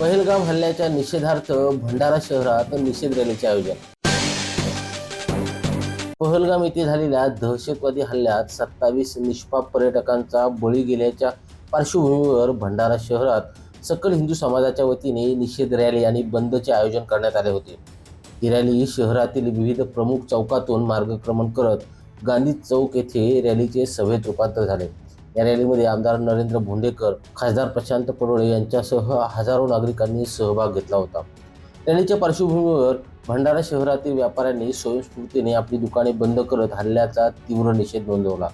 पहलगाम हल्ल्याच्या निषेधार्थ भंडारा शहरात निषेध रॅलीचे आयोजन. पहलगाम येथे झालेल्या दहशतवादी हल्ल्यात सत्तावीस निष्पाप पर्यटकांचा बळी गेल्याच्या पार्श्वभूमीवर भंडारा शहरात सकल हिंदू समाजाच्या वतीने निषेध रॅली आणि बंदचे आयोजन करण्यात आले होते. ही रॅली शहरातील विविध प्रमुख चौकातून मार्गक्रमण करत गांधी चौक येथे रॅलीचे सभेत रूपांतर झाले. या रॅलीमध्ये आमदार नरेंद्र भोंडेकर खासदार प्रशांत पडोळे यांच्यासह हजारो नागरिकांनी सहभाग घेतला होता. रॅलीच्या पार्श्वभूमीवर भंडारा शहरातील व्यापाऱ्यांनी स्वयंस्फूर्तीने आपली दुकाने बंद करत हल्ल्याचा तीव्र निषेध नोंदवला.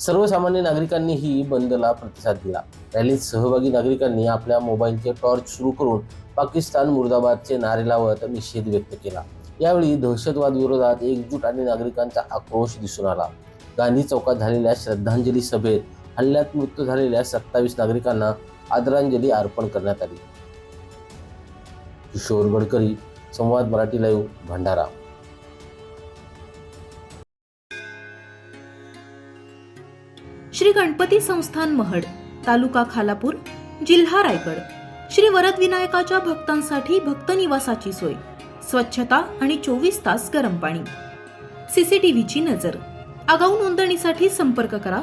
सर्वसामान्य नागरिकांनीही बंदला प्रतिसाद दिला. रॅलीत सहभागी नागरिकांनी आपल्या मोबाईलचे टॉर्च सुरू करून पाकिस्तान मुर्दाबादचे नारे लावत निषेध व्यक्त केला. यावेळी दहशतवाद विरोधात एकजूट आणि नागरिकांचा आक्रोश दिसून आला. गांधी चौकात झालेल्या श्रद्धांजली सभेत हल्ल्यात मृत्यू झालेल्या सत्तावीस नागरिकांना आदरांजली अर्पण करण्यात आली. किशोर गडकरी संवाद मराठी लाईव्ह भंडारा. श्री गणपती संस्थान महड तालुका खालापूर जिल्हा रायगड. श्री वरद विनायकाच्या भक्तांसाठी भक्त निवासाची सोय स्वच्छता आणि चोवीस तास गरम पाणी. सीसीटीव्हीची नजर. आगाऊ नोंदणीसाठी संपर्क करा.